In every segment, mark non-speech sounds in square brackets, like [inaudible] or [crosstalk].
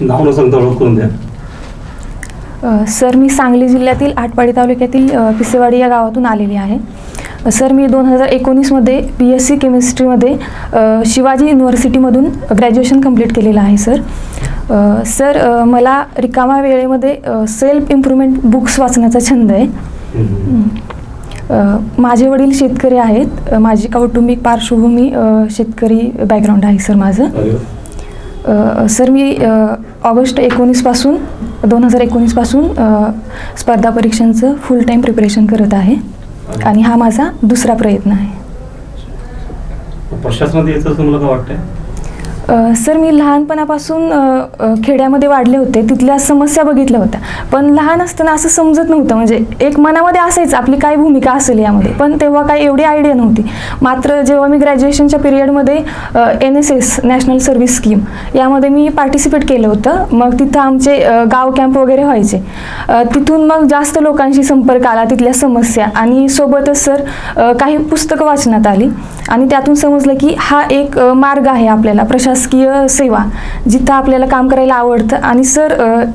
नाव न सांगता ओळख करून द्या. अ, सर मी सांगली जिल्ह्यातील आटपाडी तालुक्यातील अ, पिसेवाडी या गावातून आलेली आहे. अ, सर मी दोन हजार एकोणीसमध्ये बी एस सी केमिस्ट्रीमध्ये अ, शिवाजी युनिव्हर्सिटीमधून ग्रॅज्युएशन कंप्लीट केलेलं आहे सर. अ, सर अ, मला रिकामा वेळेमध्ये सेल्फ इम्प्रूव्हमेंट बुक्स वाचण्याचा छंद आहे. हम्म. अ, माझे वडील शेतकरी आहेत. अ, माझी कौटुंबिक पार्श्वभूमी अ, शेतकरी बॅकग्राऊंड आहे सर माझं. अरे वा. सर मी ऑगस्ट एकोणीसपासून दोन हजार एकोणीसपासून स्पर्धा परीक्षांचं फुल टाईम प्रिपरेशन करत आहे. आणि हा माझा दुसरा प्रयत्न आहे. सर मी लहानपणापासून खेड्यामध्ये वाढले होते. तिथल्या समस्या बघितल्या होत्या. पण लहान असताना असं समजत नव्हतं. म्हणजे एक मनामध्ये असायचं आपली काय भूमिका असेल यामध्ये. पण तेव्हा काही एवढी आयडिया नव्हती. मात्र जेव्हा मी ग्रॅज्युएशनच्या पिरियडमध्ये N S S national service scheme यामध्ये मी पार्टिसिपेट केलं होतं. मग तिथं आमचे गाव कॅम्प वगैरे व्हायचे. तिथून मग जास्त लोकांशी संपर्क आला तिथल्या समस्या. आणि सोबतच सर काही पुस्तकं वाचण्यात आली. आणि त्यातून समजलं की हा एक मार्ग आहे आपल्याला प्रशासन प्रशासकीय सेवा जिथं आपल्याला काम करायला आवडतं आणि सर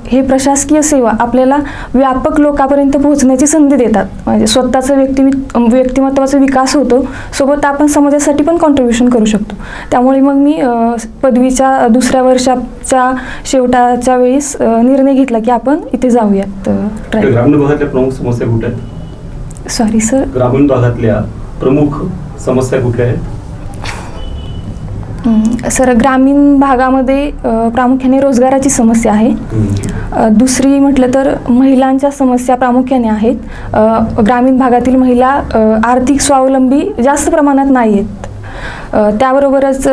हे प्रशासकीय सेवा आपल्याला व्यापक लोकांपर्यंत पोहोचण्याची संधी देतात. म्हणजे स्वतःचं व्यक्ति व्यक्तिमत्वाचा विकास होतो सोबत आपण समाजासाठी पण कॉन्ट्रीब्युशन करू शकतो. त्यामुळे मग मी पदवीच्या दुसऱ्या वर्षाच्या शेवटाच्या वेळेस निर्णय घेतला की आपण इथे जाऊयात ग्रामीण भागातल्या प्रमुख समस्या कुठल्या आहेत? सॉरी सर ग्रामीण भागातल्या प्रमुख समस्या कुठल्या आहेत? सर ग्रामीण भागामध्ये प्रामुख्याने रोजगाराची समस्या आहे. दुसरी म्हटलं तर महिलांच्या समस्या प्रामुख्याने आहेत. ग्रामीण भागातील महिला आर्थिक स्वावलंबी जास्त प्रमाणात नाही आहेत त्याबरोबरच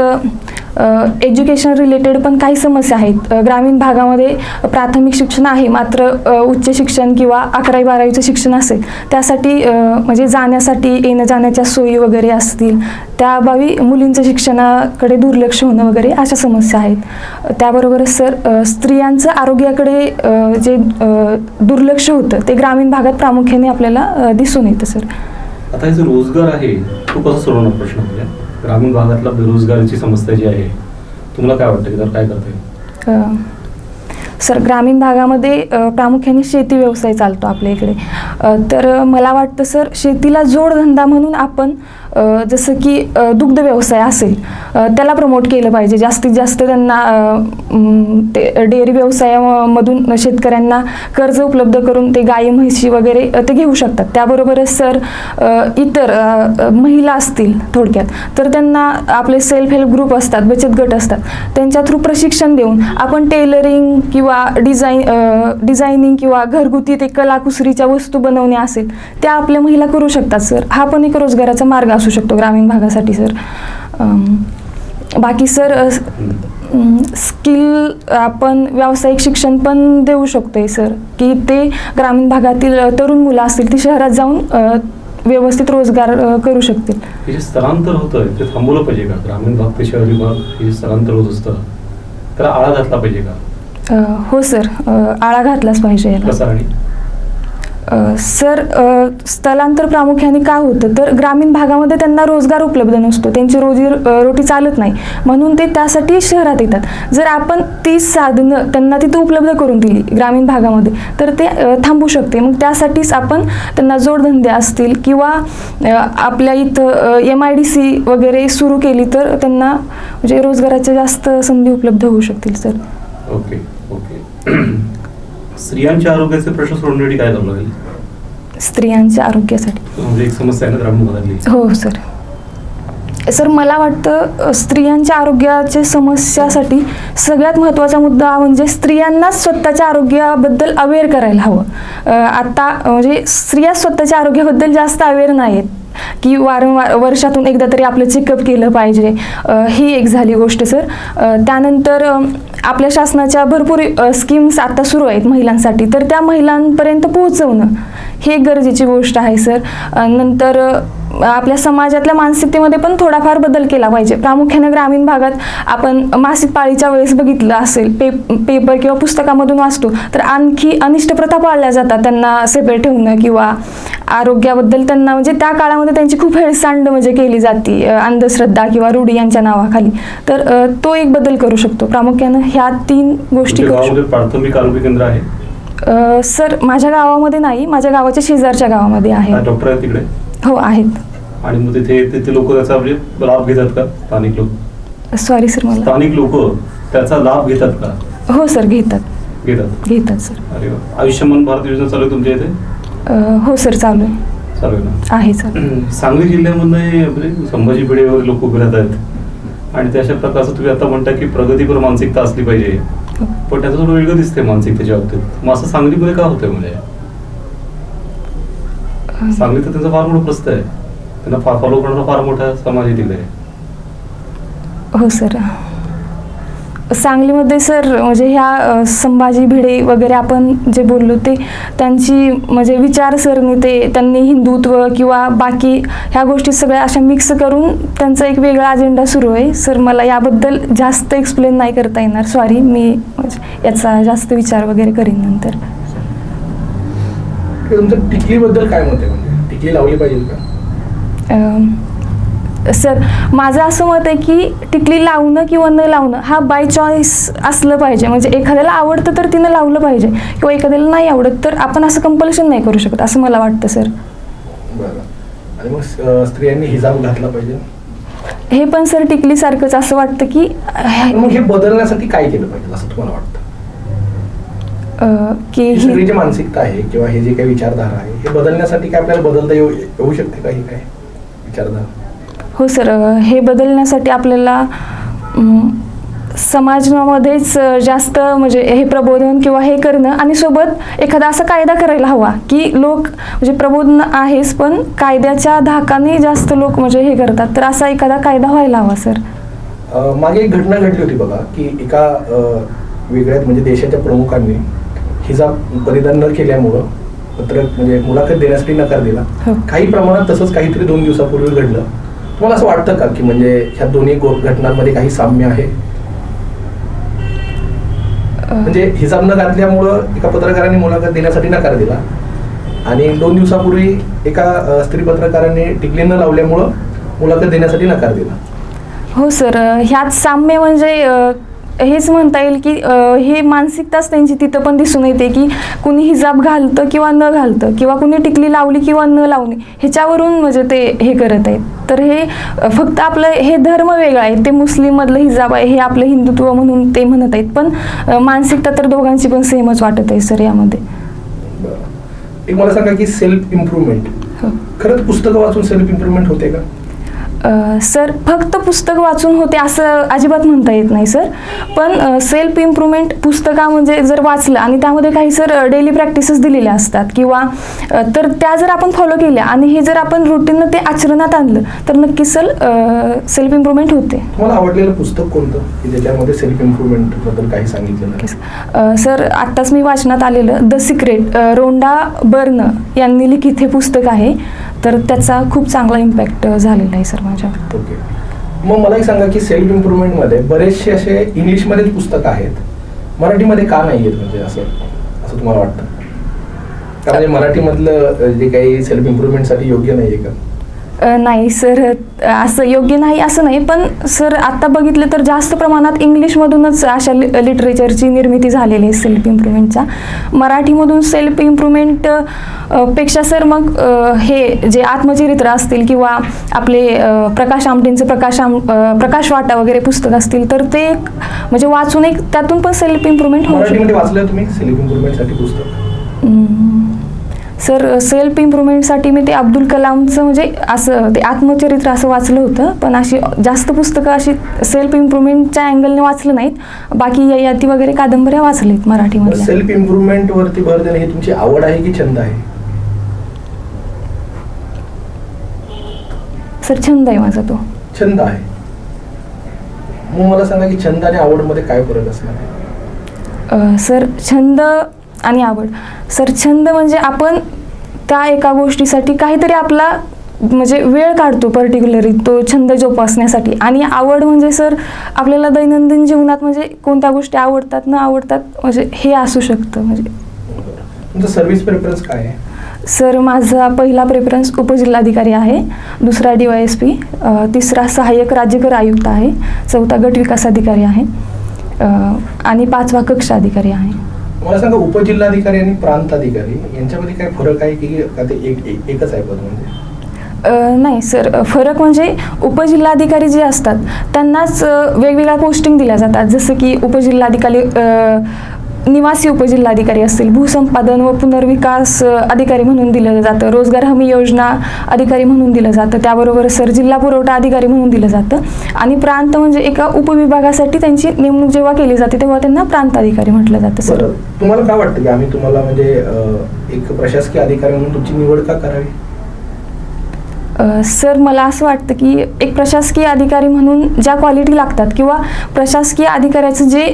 एज्युकेशन रिलेटेड पण काही समस्या आहेत. ग्रामीण भागामध्ये प्राथमिक शिक्षण आहे मात्र उच्च शिक्षण किंवा अकरावी बारावीचं शिक्षण असेल त्यासाठी म्हणजे जाण्यासाठी येणं जाण्याच्या सोयी वगैरे असतील त्याअभावी मुलींचं शिक्षणाकडे दुर्लक्ष होणं वगैरे अशा समस्या आहेत. त्याबरोबरच सर स्त्रियांचं आरोग्याकडे जे दुर्लक्ष होतं ते ग्रामीण भागात प्रामुख्याने आपल्याला दिसून येतं सर. आता जो रोजगार आहे तो कसा सोडवणार प्रश्न ग्रामीण भागातला बेरोजगारीची समस्या जी आहे तुम्हाला काय वाटतं? की त्यावर काय करता येईल? सर ग्रामीण भागामध्ये प्रामुख्याने शेती व्यवसाय चालतो आपल्या इकडे. तर मला वाटतं सर शेतीला जोडधंदा म्हणून आपण जसं की दुग्ध व्यवसाय असेल त्याला प्रमोट केलं पाहिजे. जास्तीत जास्त त्यांना ते डेअरी व्यवसायामधून शेतकऱ्यांना कर्ज उपलब्ध करून ते गाई म्हशी वगैरे ते घेऊ शकतात. त्याबरोबरच सर इतर महिला असतील थोडक्यात तर त्यांना आपले सेल्फ हेल्प ग्रुप असतात बचत गट असतात त्यांच्या थ्रू प्रशिक्षण देऊन आपण टेलरिंग किंवा डिझाईन डिझायनिंग किंवा घरगुती ते कलाकुसरीच्या वस्तू बनवणे असेल त्या आपल्या महिला करू शकतात सर. हा पण एक रोजगाराचा मार्ग असू शकतो ग्रामीण भागासाठी सर. बाकी सर स्किल आपण व्यावसायिक शिक्षण पण देऊ शकतो आहे सर. की ते ग्रामीण भागातील तरुण मुलं असतील ती शहरात जाऊन व्यवस्थित रोजगार करू शकतील. हे जे स्थलांतर होतं ते थांबवलं पाहिजे का? ग्रामीण भाग ते शहरी भाग हे जे स्थलांतर होत असतं त्याला आळा घातला पाहिजे का? हो सर आळा घातलाच पाहिजे याला. अ, सर अ, स्थलांतर प्रामुख्याने काय होतं? तर ग्रामीण भागामध्ये त्यांना रोजगार उपलब्ध नसतो. त्यांची रोजी अ, रोटी चालत नाही. म्हणून ते त्यासाठी शहरात येतात. जर आपण ती साधनं त्यांना तिथं उपलब्ध करून दिली ग्रामीण भागामध्ये तर ते अ, थांबू शकते. मग त्यासाठीच आपण त्यांना जोडधंदे असतील किंवा अ, आपल्या इथं एम आय डी सी वगैरे सुरू केली तर त्यांना म्हणजे रोजगाराच्या जास्त संधी उपलब्ध होऊ शकतील सर. ओके. ओके. स्त्रियांच्या आरोग्याचे प्रश्न सोडवण्यासाठी काय करावं लागेल? स्त्रियांच्या आरोग्यासाठी. म्हणजे एक समस्या आहे ना ग्रामीण भागातली हो सर. सर मला वाटतं स्त्रियांच्या आरोग्याच्या समस्यासाठी सगळ्यात महत्त्वाचा मुद्दा म्हणजे स्त्रियांनाच स्वतःच्या आरोग्याबद्दल अवेअर करायला हवं. आता म्हणजे स्त्रिया स्वतःच्या आरोग्याबद्दल जास्त अवेअर नाहीत की वारंवार वर्षातून एकदा तरी आपलं चेकअप केलं पाहिजे. ही एक झाली गोष्ट सर त्यानंतर आपल्या शासनाच्या भरपूर स्कीम्स आता सुरू आहेत महिलांसाठी. तर त्या महिलांपर्यंत पोहोचवणं ही एक गरजेची गोष्ट आहे सर नंतर आपल्या समाजातल्या मानसिकतेमध्ये पण थोडाफार बदल केला पाहिजे. प्रामुख्याने ग्रामीण भागात आपण मासिक पाळीच्या वेळेस बघितलं असेल पे पेपर किंवा पुस्तकामधून वाचतो तर आणखी अनिष्ट प्रथा पाळल्या जातात त्यांना सेपरेट ठेवणं किंवा आरोग्याबद्दल त्यांना म्हणजे त्या काळामध्ये त्यांची त्यांची खूप हेळसांड म्हणजे केली जाते अंधश्रद्धा किंवा रूढी यांच्या नावाखाली. तर तो एक बदल करू शकतो. प्रामुख्यानं ह्या तीन गोष्टी प्राथमिक आरोग्य केंद्र आहे. सर माझ्या गावामध्ये नाही. माझ्या गावाच्या शेजारच्या गावामध्ये आहे. डॉक्टर आहेत तिकडे? हो आहेत. आणि मग तिथे तिथे लोक त्याचा म्हणजे लाभ घेतात का? स्थानिक लोक? सॉरी सर मला स्थानिक लोक त्याचा लाभ घेतात का? हो सर घेतात. घेतात. घेतात सर अरे आयुष्यमान भारत योजना चालू आहे तुमच्या इथे? हो सर चालू आहे. आहे ना? आहे सर सांगली जिल्ह्यामधनं हे म्हणजे संभाजी वगैरे लोक उभे राहत आहेत आणि त्या अशा प्रकारचं तुम्ही आता म्हणता की प्रगतीपर मानसिकता असली पाहिजे. पण त्याचं थोडं वेगळं दिसते मानसिकतेच्या बाबतीत. मग असं सांगलीमध्ये का होतंय म्हणजे? सांगली तर त्यांचं फार मोठं प्रस्त आहे. त्यांना फॉलो करणारा फार मोठा समाज आहे तिकडे हो सर. सांगलीमध्ये सर म्हणजे ह्या संभाजी भिडे वगैरे आपण जे बोललो ते त्यांची म्हणजे विचारसरणी ते त्यांनी हिंदुत्व किंवा बाकी ह्या गोष्टी सगळ्या अशा मिक्स करून त्यांचा एक वेगळा अजेंडा सुरू आहे. सर मला याबद्दल जास्त एक्सप्लेन नाही करता येणार. सॉरी मी म्हणजे याचा जास्त विचार वगैरे करीन नंतर. तुमचं टिकलीबद्दल काय मत आहे? म्हणजे टिकली लावली पाहिजे का? सर माझं असं मत आहे की टिकली लावणं किंवा न लावणं हा बाय चॉईस असलं पाहिजे. म्हणजे एखाद्याला आवडतं तर तिनं लावलं पाहिजे. किंवा एखाद्याला नाही आवडत तर आपण असं कंपल्शन नाही करू शकत असं मला वाटतं सर. आणि मग स्त्रियांनी हिजाब घातला पाहिजे? हे पण सर टिकलीसारखंच असं वाटतं की मग हे बदलण्यासाठी काय केलं पाहिजे असं तुम्हाला वाटतं? की ही जी मानसिकता आहे किंवा हे जे काही विचारधारा आहे हे बदलण्यासाठी काय आपल्याला बदलता येऊ येऊ शकते का? ही काय? विचारधारा. हो सर हे बदलण्यासाठी आपल्याला समाजामध्येच जास्त म्हणजे हे प्रबोधन किंवा हे करणं आणि सोबत एखादा असा कायदा करायला हवा की लोक म्हणजे प्रबोधन आहेच पण कायद्याच्या धाकाने जास्त लोक म्हणजे हे करतात. तर असा एखादा कायदा व्हायला हवा सर. मागे एक घटना घडली होती बघा की एका वेगळ्या म्हणजे देशाच्या प्रमुखांनी हिजाब परिधान न केल्यामुळं पत्रक म्हणजे मुलाखत देण्यासाठी नकार दिला. हो. काही प्रमाणात तसंच काहीतरी दोन दिवसापूर्वी घडलं. तुम्हाला असं वाटतं का की म्हणजे ह्या दोन्ही घटनांमध्ये काही साम्य आहे? म्हणजे हिजाब न घातल्यामुळं एका पत्रकाराने मुलाखत देण्यासाठी नकार दिला आणि दोन दिवसापूर्वी एका स्त्री पत्रकाराने टिकली न लावल्यामुळं मुलाखत देण्यासाठी नकार दिला. हो सर. ह्यात साम्य म्हणजे हेच म्हणता येईल की हे मानसिकताच त्यांची तिथं पण दिसून येते की कुणी हिजाब घालतं किंवा न घालतं किंवा कुणी टिकली लावली किंवा न लावणे ह्याच्यावरून म्हणजे ते हे करत आहेत. तर हे फक्त आपलं हे धर्म वेगळा आहे. ते मुस्लिममधलं हिजाब आहे हे आपलं हिंदुत्व म्हणून ते म्हणत आहेत. पण मानसिकता तर दोघांची पण सेमच वाटत आहे सर यामध्ये. एक मला सांगा की सेल्फ इम्प्रुव्हमेंट हो. खरंच पुस्तकं वाचून सेल्फ इम्प्रुव्हमेंट होते का? सर फक्त पुस्तक वाचून होते असं अजिबात म्हणता येत नाही सर. पण सेल्फ इम्प्रुव्हमेंट पुस्तका म्हणजे जर वाचलं आणि त्यामध्ये काही सर डेली प्रॅक्टिसेस दिलेल्या असतात किंवा तर त्या जर आपण फॉलो केल्या आणि हे जर आपण रुटीननं ते आचरणात आणलं तर नक्कीच सर सेल्फ इम्प्रुव्हमेंट होते. तुम्हाला आवडलेलं पुस्तक कोणतं? ज्याच्यामध्ये सेल्फ इम्प्रुव्हमेंटबद्दल काही अ, सर आत्ताच मी वाचनात आलेलं द सिक्रेट रोंडा बर्न यांनी लिखित हे पुस्तक आहे. तर त्याचा खूप चांगला इम्पॅक्ट झालेला आहे सर माझ्या ओके मग मला एक सांगा की सेल्फ इम्प्रुव्हमेंटमध्ये बरेचसे असे इंग्लिशमध्येच पुस्तकं आहेत. मराठीमध्ये का नाही आहेत? म्हणजे असं असं तुम्हाला वाटतं? का म्हणजे मराठीमधलं जे काही सेल्फ इम्प्रुव्हमेंटसाठी योग्य नाही आहे का? नाही सर असं योग्य नाही असं नाही. पण सर आत्ता बघितलं तर जास्त प्रमाणात इंग्लिशमधूनच अशा लि लिटरेचरची निर्मिती झालेली आहे सेल्फ इम्प्रुव्हमेंटच्या. मराठीमधून सेल्फ इम्प्रुव्हमेंटपेक्षा सर मग हे जे आत्मचरित्र असतील किंवा आपले प्रकाश आमटेंचं प्रकाश आम प्रकाश वाटा वगैरे पुस्तक असतील तर ते एक म्हणजे वाचून एक त्यातून पण सेल्फ इम्प्रुव्हमेंट होऊ शकते. सर सेल्फ इम्प्रुव्हमेंटसाठी मी ते अब्दुल कलामचं म्हणजे असं ते आत्मचरित्र असं वाचलं होतं. पण अशी जास्त पुस्तकं अशी सेल्फ इम्प्रुव्हमेंटच्या अँगलने वाचलं नाहीत. बाकी ययाती वगैरे कादंबऱ्या वाचलेत मराठीमधल्या सेल्फ इम्प्रुव्हमेंट वरती भर देणे ही तुमची आवड आहे की छंद आहे? सर छंद आहे माझा तो. छंद आहे. मग मला सांगा की छंद आणि आवडमध्ये काय फरक असणार सर छंद आणि आवड. सर छंद म्हणजे आपण त्या एका गोष्टीसाठी काहीतरी आपला म्हणजे वेळ काढतो पर्टिक्युलरली तो छंद जोपासण्यासाठी. आणि आवड म्हणजे सर आपल्याला दैनंदिन जीवनात म्हणजे कोणत्या गोष्टी आवडतात न आवडतात म्हणजे हे असू शकतं म्हणजे. सर्व्हिस प्रेफरन्स काय आहे? सर माझा पहिला प्रेफरन्स उपजिल्हाधिकारी आहे दुसरा डी वाय एस पी तिसरा सहाय्यक राज्यकर आयुक्त आहे चौथा गट विकास अधिकारी आहे आणि पाचवा कक्ष अधिकारी आहे. मला सांगा उपजिल्हाधिकारी आणि प्रांताधिकारी यांच्यामध्ये काय फरक आहे की का ते एक एक- एकच आहे पद म्हणजे? नाही सर. फरक म्हणजे उपजिल्हाधिकारी जे असतात त्यांनाच अ, वेगवेगळ्या पोस्टिंग दिल्या जातात. जसं की उपजिल्हाधिकारी अ, निवासी उपजिल्हाधिकारी असतील भूसंपादन व पुनर्विकास अधिकारी म्हणून दिलं जातं रोजगार हमी योजना अधिकारी म्हणून दिलं जातं त्याबरोबर सर जिल्हा पुरवठा अधिकारी म्हणून दिलं जातं आणि प्रांत म्हणजे एका उपविभागासाठी त्यांची नेमणूक जेव्हा केली जाते तेव्हा त्यांना प्रांत अधिकारी म्हटलं जातं सर. तुम्हाला काय वाटतं की आम्ही तुम्हाला म्हणजे एक प्रशासकीय अधिकारी म्हणून तुमची निवड का करावी? सर मला असं वाटतं की एक प्रशासकीय अधिकारी म्हणून ज्या क्वालिटी लागतात किंवा प्रशासकीय अधिकाऱ्याचं जे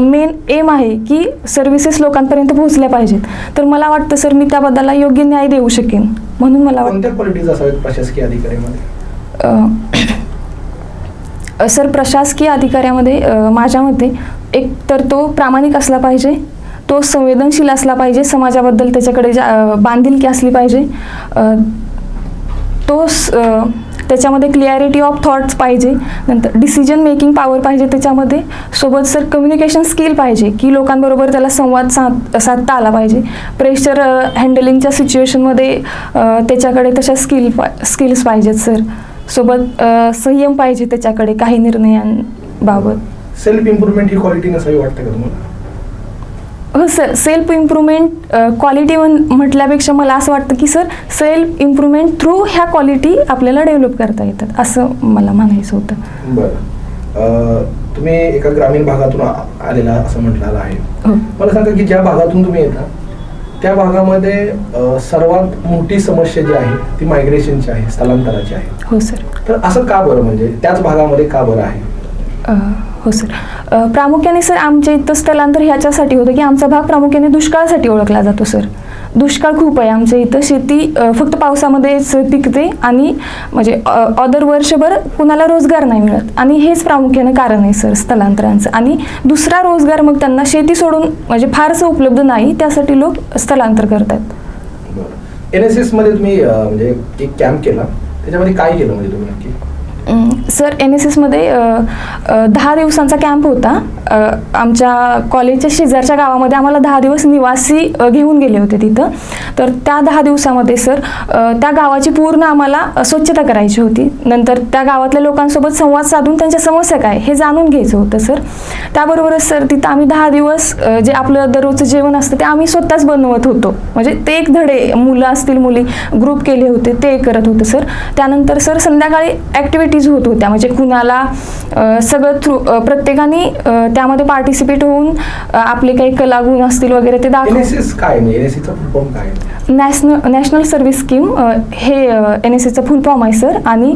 मेन एम आहे की सर्व्हिसेस लोकांपर्यंत पोहोचल्या पाहिजेत तर मला वाटतं सर मी त्या बद्दलला योग्य न्याय देऊ शकेन. म्हणून मला वाटतं क्वालिटीज प्रशासकीय अधिकाऱ्यामध्ये? सर प्रशासकीय अधिकाऱ्यामध्ये माझ्या मते एक तर तो प्रामाणिक असला पाहिजे तो संवेदनशील असला पाहिजे समाजाबद्दल त्याच्याकडे जा बांधिलकी असली पाहिजे तो स- त्याच्यामध्ये क्लिअरिटी ऑफ थॉट्स पाहिजे. नंतर डिसिजन मेकिंग पॉवर पाहिजे त्याच्यामध्ये. सोबत सर कम्युनिकेशन स्किल पाहिजे की लोकांबरोबर त्याला संवाद साध साधता आला पाहिजे. प्रेशर हँडलिंगच्या सिच्युएशनमध्ये त्याच्याकडे तशा स्किल पा स्किल्स पाहिजेत सर सोबत संयम पाहिजे त्याच्याकडे काही निर्णयांबाबत. सेल्फ इम्प्रुव्हमेंट ही क्वालिटी नसावी वाटतं का तुम्हाला? हो सर सेल्फ इम्प्रुव्हमेंट क्वालिटी म्हटल्यापेक्षा मला असं वाटतं की सर सेल्फ इम्प्रुव्हमेंट थ्रू ह्या क्वालिटी आपल्याला डेव्हलप करता येतात असं मला म्हणायचं होतं. बरं. तुम्ही एका ग्रामीण भागातून आलेला असं म्हटलेलं आहे. हो. मला सांगा की ज्या भागातून तुम्ही येता त्या भागामध्ये सर्वात मोठी समस्या जी आहे ती मायग्रेशनची आहे स्थलांतराची आहे. हो सर तर असं का बरं म्हणजे? त्याच भागामध्ये का बरं आहे? हो सर प्रामुख्याने सर आमच्या इथं स्थलांतर ह्याच्यासाठी होतं की आमचा भाग प्रामुख्याने दुष्काळासाठी ओळखला जातो सर दुष्काळ खूप आहे. आमच्या इथं शेती फक्त पावसामध्येच पिकते आणि म्हणजे अदर वर्षभर कुणाला रोजगार नाही मिळत. आणि हेच प्रामुख्याने कारण आहे सर स्थलांतरांचं. आणि दुसरा रोजगार मग त्यांना शेती सोडून म्हणजे फारसं उपलब्ध नाही त्यासाठी लोक स्थलांतर करतात. एन एस एसमध्ये तुम्ही म्हणजे एक कॅम्प केला. त्याच्यामध्ये काय केलं म्हणजे तुम्ही नक्की? सर एन एस एसमध्ये दहा दिवसांचा कॅम्प होता. आमच्या कॉलेजच्या शेजारच्या गावामध्ये आम्हाला दहा दिवस निवासी घेऊन गेले होते तिथं. तर त्या दहा दिवसामध्ये सर त्या गावाची पूर्ण आम्हाला स्वच्छता करायची होती. नंतर त्या गावातल्या लोकांसोबत संवाद साधून त्यांच्या समस्या काय हे जाणून घ्यायचं होतं सर. त्याबरोबरच सर तिथं आम्ही दहा दिवस जे आपलं दररोजचं जेवण असतं ते आम्ही स्वतःच बनवत होतो. म्हणजे ते एक धडे मुलं असतील मुली ग्रुप केले होते ते करत होते सर. त्यानंतर सर संध्याकाळी ॲक्टिव्हिटीज होत होत्या. म्हणजे कुणाला सगळं थ्रू प्रत्येकाने त्यामध्ये पार्टिसिपेट होऊन आपले काही कलागुण असतील वगैरे ते दाखव? नॅशनल नॅशनल सर्व्हिस स्कीम हे एन एस एसचं फुल फॉर्म आहे सर आणि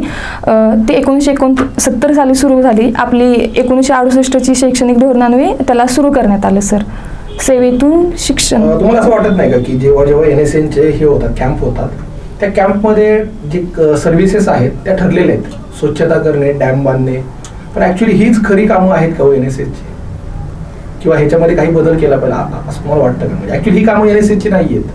ते एकोणीसशे एकोणसत्तर साली सुरू झाली. आपली एकोणीसशे अडुसष्टची शैक्षणिक धोरणान्वये त्याला सुरू करण्यात आलं सर सेवेतून शिक्षण. तुम्हाला असं वाटत नाही का की जेव्हा जेव्हा एन एस एनचे हे होतात कॅम्प होतात त्या कॅम्पमध्ये जे सर्व्हिसेस आहेत त्या ठरलेल्या आहेत? स्वच्छता करणे डॅम बांधणे. पण ऍक्च्युली हीच खरी कामं आहेत का हो एन एस एसची किंवा ह्याच्यामध्ये काही बदल केला पाहिजे असं मला वाटतं का? म्हणजे ऍक्च्युली ही कामं एन एस एसची नाही आहेत.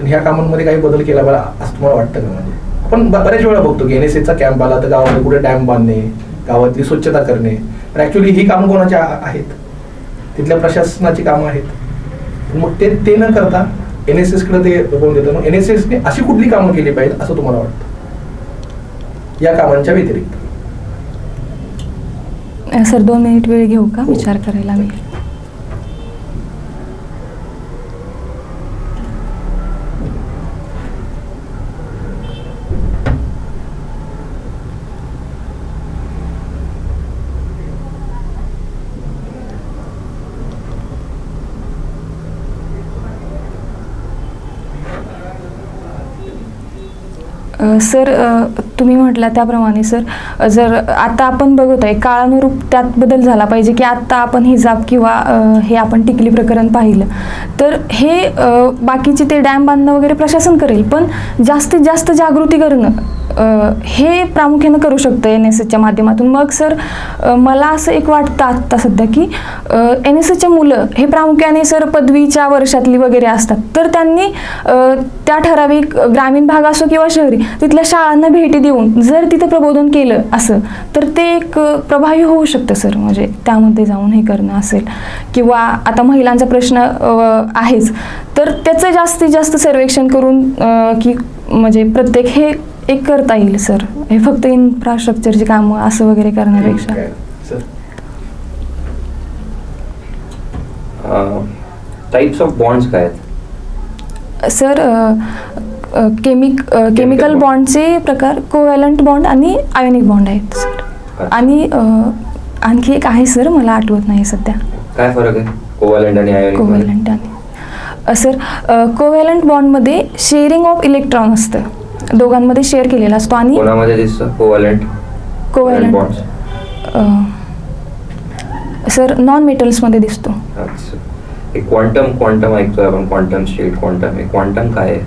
पण ह्या कामांमध्ये काही बदल केला पाहिजे असं तुम्हाला वाटतं का म्हणजे? आपण बऱ्याच वेळा बघतो की एन एस एसचा कॅम्प आला तर गावामध्ये कुठे डॅम बांधणे गावातली स्वच्छता करणे. पण ऍक्च्युली ही कामं कोणाची आहेत? तिथल्या प्रशासनाची कामं आहेत. मग ते ते न करता एन एस एसकडे ते बघून देतं मग एन एस एसने अशी कुठली कामं केली पाहिजेत असं तुम्हाला वाटतं? या कामांच्या व्यतिरिक्त. सर दोन मिनिट वेळ घेऊ का? विचार करायला मी सर तुम्ही म्हटला त्याप्रमाणे सर जर आता आपण बघत आहे काळानुरूप त्यात बदल झाला पाहिजे की आत्ता आपण हिजाब किंवा हे आपण टिकली प्रकरण पाहिलं. तर हे बाकीचे ते डॅम बांधणं वगैरे प्रशासन करेल पण जास्तीत जास्त जागृती करणं हे प्रामुख्यानं करू शकतं एन एस एसच्या माध्यमातून. मग सर मला असं एक वाटतं आत्ता सध्या की एन एस एसच्या मुलं हे प्रामुख्याने सर पदवीच्या वर्षातली वगैरे असतात. तर त्यांनी त्या ठराविक ग्रामीण भाग असो किंवा शहरी तिथल्या शाळांना भेटी देऊन जर तिथं प्रबोधन केलं असं तर ते एक प्रभावी होऊ शकतं सर. म्हणजे त्यामध्ये जाऊन हे करणं असेल. किंवा आता महिलांचा प्रश्न आहेच. तर त्याचं जास्तीत जास्त सर्वेक्षण करून की म्हणजे प्रत्येक हे एक करता येईल सर. हे फक्त इन्फ्रास्ट्रक्चरची कामं असं वगैरे करण्यापेक्षा. काय? सर टाईप्स ऑफ बॉन्ड्स काय आहेत? सर केमिक केमिकल bond. बॉन्डचे प्रकार कोव्हॅलंट बॉन्ड आणि आयोनिक बॉन्ड आहेत सर. अच्छा. आणि अ, आणखी एक आहे सर मला आठवत नाही सध्या. काय फरक आहे? कोवॅलंट आणि आयोनिक कोव्हॅलंट आणि अ, सर कोव्हॅलंट बॉन्डमध्ये शेअरिंग ऑफ इलेक्ट्रॉन असतं. दोघांमध्ये शेअर केलेला असतो. आणि कोणामध्ये दिसतं? Covalent covalent bonds sir non मेटल्समध्ये दिसतो. अच्छा. हे क्वांटम क्वांटम ऐकतोय आपण. क्वांटम स्टेट क्वांटम हे क्वांटम काय आहे?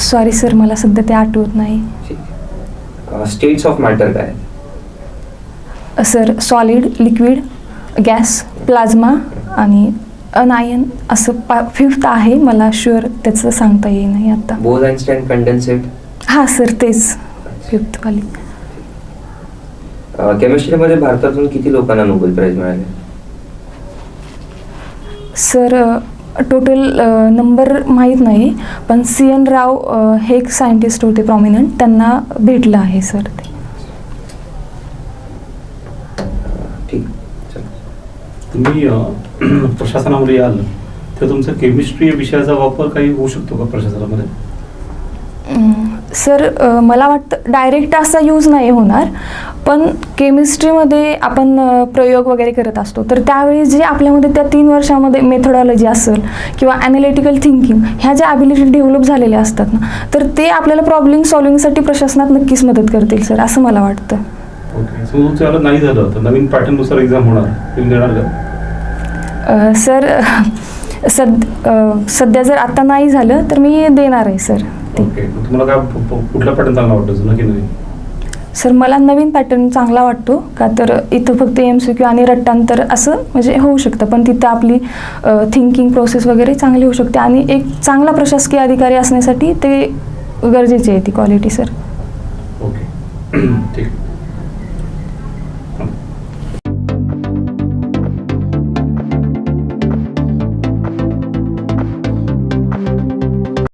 सॉरी सर मला सध्या ते आठवत नाही. स्टेट्स ऑफ मॅटर काय आहेत sir solid liquid gas plasma आणि अनायन असं पा फिफ्थ आहे. मला शुअर त्याचं सांगता येई नाही आता. बोज आईन्स्टाईन कंडेन्सेट हां सर तेच. फिफ्थवाली केमिस्ट्रीमध्ये भारतातून किती लोकांना नोबेल प्राइज मिळाले? सर टोटल नंबर माहीत नाही पण सी एन राव हे एक सायंटिस्ट होते प्रॉमिनंट त्यांना भेटलं आहे सर ते ठीक चला. तुम्ही [clears throat] प्रशासनामध्ये याल तर तुमचा केमिस्ट्री या विषयाचा वापर काही होऊ शकतो का प्रशासनामध्ये? सर मला वाटतं डायरेक्ट असा यूज नाही होणार पण केमिस्ट्रीमध्ये आपण प्रयोग वगैरे करत असतो. तर त्यावेळी जे आपल्यामध्ये त्या तीन वर्षामध्ये मेथडॉलॉजी असेल किंवा ॲनालिटिकल थिंकिंग ह्या ज्या ॲबिलिटी डेव्हलप झालेल्या असतात ना तर ते आपल्याला प्रॉब्लेम सॉल्विंगसाठी प्रशासनात नक्कीच मदत करतील सर असं मला वाटतं. ओके नाही झालं तर नवीन पॅटर्ननुसार एक्झाम होणार. तुम्ही देणार का? अ, सर सद अ, सध्या जर आता नाही झालं तर मी देणार आहे सर. ते. ओके मग तुम्हाला काय प- प- कुठला पॅटर्न चांगला वाटतो जुना की नवीन? सर मला नवीन पॅटर्न चांगला वाटतो का तर इथं फक्त एम सी क्यू आणि रट्टांतर असं म्हणजे होऊ शकतं पण तिथं आपली थिंकिंग प्रोसेस वगैरे चांगली होऊ शकते आणि एक चांगला प्रशासकीय अधिकारी असण्यासाठी ते गरजेचे आहे ती क्वालिटी सर. ओके [clears throat] ठीक.